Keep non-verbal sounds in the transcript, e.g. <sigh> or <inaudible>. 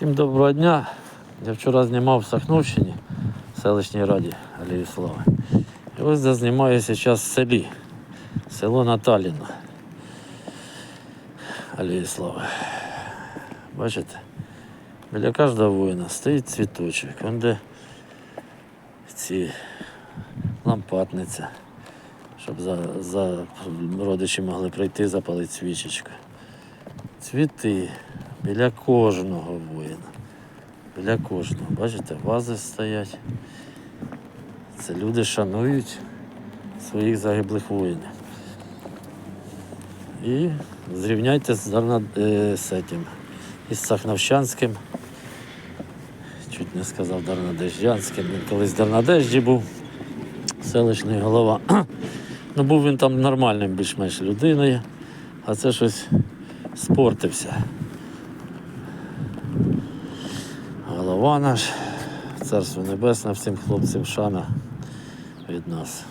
Всім доброго дня. Я вчора знімав в Сахновщині, в селищній раді Алії. І ось я знімаю зараз в селі, село Наталіно. Алії. Бачите? Біля кожного воїна стоїть цвіточок. Вон де ці лампатниця, щоб за, за родичі могли прийти запалити свічечку. Цвіти біля кожного воїна. Біля кожного. Бачите, вази стоять. Це люди шанують своїх загиблих воїнів. І зрівняйте з, е, этим, із Сахновщанським. Чуть не сказав Дарнадеждянським. Він колись в Дарнадежді був селищний голова. <clears throat> Ну, був він там нормальним більш-менш людиною, а це щось спортився. Голова наш, царство небесне, всім хлопцям шана від нас.